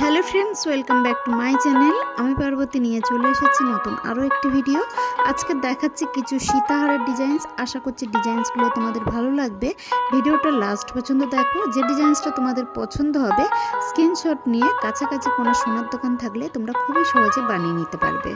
Hello friends, welcome back to my channel. আমি পার্বতী নিয়ে চলে এসেছি নতুন আরও একটি ভিডিও। আজকে দেখাচ্ছি কিছু সীতাহারের ডিজাইনস আশা করছি ডিজাইনসগুলো তোমাদের ভালো লাগবে। ভিডিওটা লাস্ট পছন্দ দেখো। যে ডিজাইনসটা তোমাদের পছন্দ হবে স্ক্রিনশট নিয়ে কাছাকাছি কোনো সোনার দোকান থাকলে তোমরা খুবই সহজে বানিয়ে নিতে পারবে।